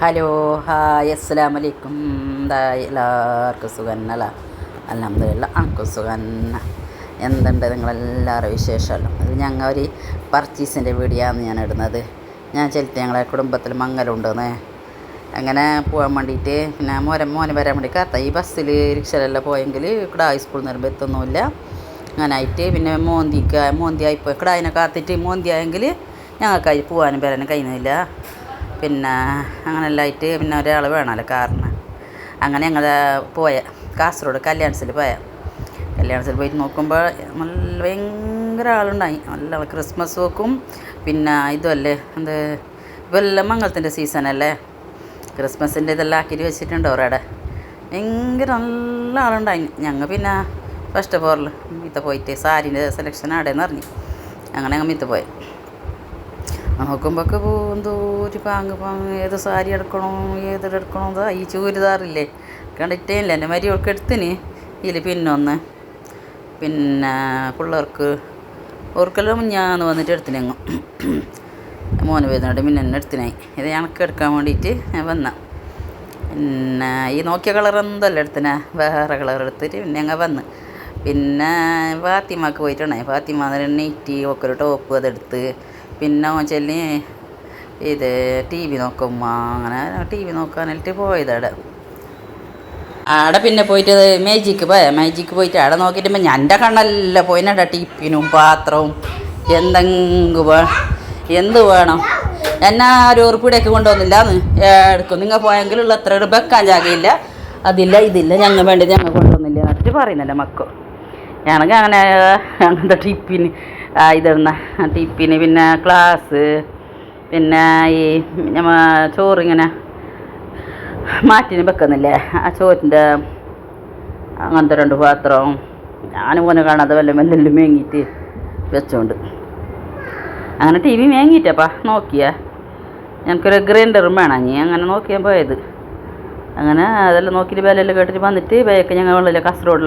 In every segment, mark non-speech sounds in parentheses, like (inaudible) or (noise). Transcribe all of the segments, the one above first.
Hello hi അസ്സലാം വലൈക്കും എന്താ എല്ലാവർക്കും സുഖന്നല്ല. അലഹമില്ല അനക്കും സുഖന്ന. എന്തുണ്ട് നിങ്ങളെല്ലാവരും വിശേഷമല്ലോ? അത് ഞങ്ങൾ ഒരു പർച്ചേസിന്റെ വീഡിയോ ആണ് ഞാൻ ഇടുന്നത് ഞാൻ ചെലുത്തി ഞങ്ങളെ കുടുംബത്തിൽ മംഗലമുണ്ടെന്ന്. അങ്ങനെ പോകാൻ വേണ്ടിയിട്ട് പിന്നെ മോനെ മോനെ വരാൻ വേണ്ടി കാത്ത. ഈ ബസ്സിൽ റിക്ഷയിലെല്ലാം പോയെങ്കിൽ ഇവിടെ സ്കൂളിൽ നിന്ന് എത്തൊന്നുമില്ല. അങ്ങനെ ആയിട്ട് പിന്നെ മോന്തിക്ക ഇവിടെ അതിനെ കാത്തിട്ട് മോന്തിയായെങ്കിൽ ഞങ്ങൾക്കായി പോകാനും വരാനും കഴിയുന്നില്ല. പിന്നെ അങ്ങനെ ആയിട്ട് പിന്നെ ഒരാൾ വേണമല്ലോ കാറിന്. അങ്ങനെ ഞങ്ങൾ പോയ കാസർഗോഡ് കല്യാണത്തിൽ പോയ. കല്യാണത്തിൽ പോയിട്ട് നോക്കുമ്പോൾ നല്ല ഭയങ്കര ആളുണ്ടായി. നല്ല ക്രിസ്മസ് വെക്കും പിന്നെ ഇതുമല്ലേ എന്ത് ഇതെല്ലാം മംഗളത്തിന്റെ സീസണല്ലേ? ക്രിസ്മസിന്റെ ഇതെല്ലാം ആക്കിയിട്ട് വെച്ചിട്ടുണ്ട് അവരവിടെ ഭയങ്കര നല്ല ആളുണ്ടായി. ഞങ്ങൾ പിന്നെ ഫസ്റ്റ് ഓഫ് ഓൾ മിത്ത പോയിട്ട് സാരീന്റെ സെലക്ഷൻ അവിടെ നിന്ന് അറിഞ്ഞു അങ്ങനെ ഞങ്ങൾ മിത്ത പോയി. നോക്കുമ്പോഴൊക്കെ എന്തോ ഒരു പാങ്ക് പാങ്ങ്. ഏത് സാരി എടുക്കണോ ഏത് എടുക്കണോ ഇതാ ഈ ചൂരിദാറില്ലേ? കണ്ടിട്ടേ ഇല്ല എന്റെ മരിയൊക്കെ എടുത്തിന്. ഇതിൽ പിന്നൊന്ന് പിന്നെ പിള്ളേർക്ക് ഓർക്കെല്ലാം ഞാന്ന് വന്നിട്ട് എടുത്തിനങ്ങ് മോന് വരുന്നുണ്ട് പിന്നെ എന്നെ എടുത്തിനായി. ഇത് ഞങ്ങൾക്ക് എടുക്കാൻ വേണ്ടിയിട്ട് ഞാൻ വന്ന. പിന്നെ ഈ നോക്കിയ കളർ എന്തല്ല എടുത്തിനെ. വേറെ കളർ എടുത്തിട്ട് പിന്നെ ഞങ്ങൾ വന്ന്. പിന്നെ ഫാത്തിമാക്ക് പോയിട്ടുണ്ടായി ഫാത്തിമ നെറ്റി ഒക്കെ ഒരു ടോപ്പ് അതെടുത്ത് പിന്നെ ഓൻ ചെല്ലി ഇത് ടി വി നോക്കുമ്പോൾ അങ്ങനെ ടി വി നോക്കാനായിട്ട് പോയതവിടെ ആടെ പിന്നെ പോയിട്ട് മേജിക്ക് പോയ മേജിക്ക് പോയിട്ട് അവിടെ നോക്കിയിട്ട് എന്റെ കണ്ണല്ല പോയിനട ടിപ്പിനും പാത്രവും. എന്തെങ്കിലും വേ എന്ത് വേണം? എന്നാ ഒരു ഉറുപ്പിടേക്ക് കൊണ്ടുവന്നില്ലാന്ന്? എടുക്കും നിങ്ങൾ പോയെങ്കിലുള്ള അത്ര ഒരു വെക്കാൻ ജാഗയില്ല അതില്ല ഇതില്ല ഞങ്ങൾ വേണ്ടി ഞങ്ങൾ കൊണ്ടുവന്നില്ല. എന്നിട്ട് പറയുന്നില്ല മക്കൾ. ഞാനൊക്കെ അങ്ങനെ അങ്ങനത്തെ ടിപ്പിന് ഇടുന്ന ടിപ്പിന് പിന്നെ ക്ലാസ് പിന്നെ ഈ നമ്മ ചോറിങ്ങനെ മാറ്റിന് വെക്കുന്നില്ലേ? ആ ചോറിന്റെ അങ്ങനത്തെ രണ്ട് പാത്രവും ഞാനും പോലെ കാണാതെ വല്ല മെല്ലെല്ലാം മേങ്ങിയിട്ട് വെച്ചോണ്ട്. അങ്ങനെ ടി വി മേങ്ങിയിട്ടപ്പാ നോക്കിയാ. ഞങ്ങൾക്കൊരു ഗ്രൈൻഡറും വേണം നീ അങ്ങനെ നോക്കിയാൽ പോയത്. അങ്ങനെ അതെല്ലാം നോക്കിയിട്ട് വിലയെല്ലാം കേട്ടിട്ട് വന്നിട്ട് വേക്ക് ഞങ്ങൾ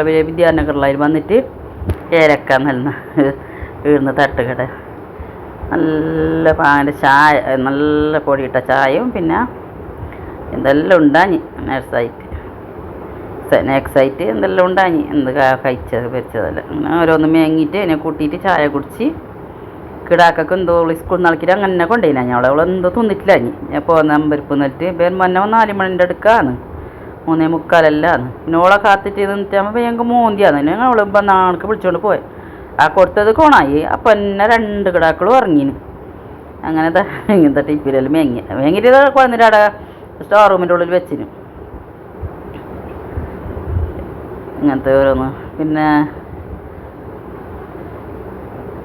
വലിയ വിദ്യാനഗറിലായി വന്നിട്ട് ഏലക്ക വീഴുന്ന തട്ടുകട. നല്ല പാന്റെ ചായ നല്ല പൊടിയിട്ട ചായയും പിന്നെ എന്തെല്ലാം ഉണ്ടാഞ്ഞി നേഴ്സായിട്ട് സ്നാക്സായിട്ട് എന്തെല്ലാം ഉണ്ടാഞ്ഞി എന്ത് കഴിച്ചത് പരിച്ചതെല്ലാം അങ്ങനെ ഓരോന്ന് മേങ്ങിയിട്ട് അതിനെ കൂട്ടിയിട്ട് ചായ കുടിച്ച് കിടാക്കൊക്കെ എന്തോ സ്കൂളിൽ നടക്കിയിട്ട് അങ്ങനെ കൊണ്ടുപോയില്ല ഞാൻ അവളെ എന്തോ തിന്നിട്ടില്ല ഞാൻ പോകുന്ന അമ്പരിപ്പ് നിന്നിട്ട് പേര് മന്നെ നാല് മണിന്റെ അടുക്കാന്ന് മൂന്നേ മുക്കാലല്ലാന്ന്. പിന്നെ ഓളെ കാത്തിട്ട് നിന്നിട്ടാകുമ്പോൾ ഞങ്ങൾക്ക് മോന്തിയാന്ന്. ഞങ്ങൾ അവളെ നാൾക്ക് വിളിച്ചുകൊണ്ട് പോയി. ആ കൊടുത്തത് കോണായി. അപ്പം എന്നെ രണ്ട് കിടാക്കളും ഇറങ്ങിന് അങ്ങനെ ഇങ്ങനത്തെ ടിപ്പിലെല്ലാം മേങ്ങി. മേങ്ങിയിട്ട് കുഴന്നിട്ട് അവിടെ സ്റ്റോർ റൂമിന്റെ ഉള്ളിൽ വെച്ചിന്. ഇങ്ങനത്തെ ഓരോന്ന്. പിന്നെ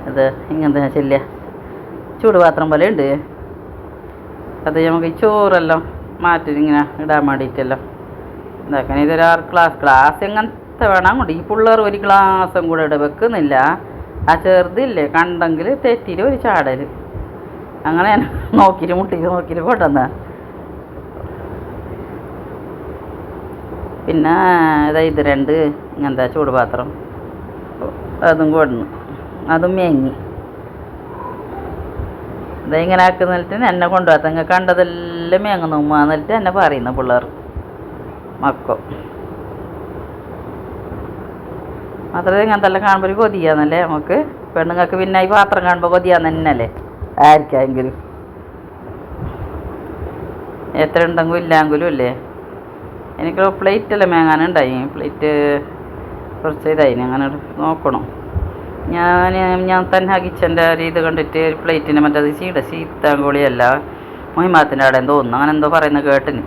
അത് ഇങ്ങനത്തെ ശല്യ ചൂടുപാത്രം പോലെ ഉണ്ട്. അത് നമുക്ക് ഈ ചോറെല്ലാം മാറ്റി ഇങ്ങനെ ഇടാൻ വേണ്ടിയിട്ടെല്ലാം. ഇതാക്കാൻ ഇതൊരു ആറ് ക്ലാസ് ക്ലാസ് എങ്ങനത്തെ വേണം അങ്ങോട്ട്. ഈ പിള്ളേർ ഒരു ഗ്ലാസും കൂടെ ഇവിടെ വെക്കുന്നില്ല. ആ ചെറുതില്ലേ കണ്ടെങ്കിൽ തെറ്റിയിട്ട് ഒരു ചാടൽ. അങ്ങനെ ഞാൻ (laughs) നോക്കിയിട്ട് നോക്കി നോക്കിയിട്ട് പിന്നെ ഇതാ ഇത് രണ്ട് ഇങ്ങനത്തെ ചൂടുപാത്രം അതും കൊടുന്നു. അതും മേങ്ങി ഇതാ ഇങ്ങനെ ആക്കുന്നിട്ട് എന്നെ കൊണ്ടുപോകാത്ത. കണ്ടതെല്ലാം മേങ്ങുന്നു ഉമ്മ എന്നിട്ട് എന്നെ പറയുന്നു പിള്ളേർ. മക്കൾ മാത്രമേ ഇങ്ങനത്തെ എല്ലാം കാണുമ്പോൾ ഒരു കൊതിയാന്നല്ലേ നമുക്ക്? പെണ്ണുങ്ങൾക്ക് പിന്നെ ഈ പാത്രം കാണുമ്പോൾ കൊതിയാന്ന് തന്നെയല്ലേ? ആർക്കെങ്കിലും എത്ര ഉണ്ടെങ്കിലും ഇല്ലെങ്കിലും അല്ലേ? എനിക്ക് പ്ലേറ്റെല്ലാം മേങ്ങാനുണ്ടായി. പ്ലേറ്റ് കുറച്ച് ഇതായി. അങ്ങനെ നോക്കണം. ഞാൻ ഞാൻ തന്നെ കിച്ചന്റെ ഒരു ഇത് കണ്ടിട്ട് ഒരു പ്ലേറ്റിന് മറ്റേത് ചീട ചീത്താങ്കോളിയല്ല മൊഹിമാത്തിന്റെ അവിടെ എന്തോ തോന്നുന്നു. അങ്ങനെ എന്തോ പറയുന്നത് കേട്ടിന്.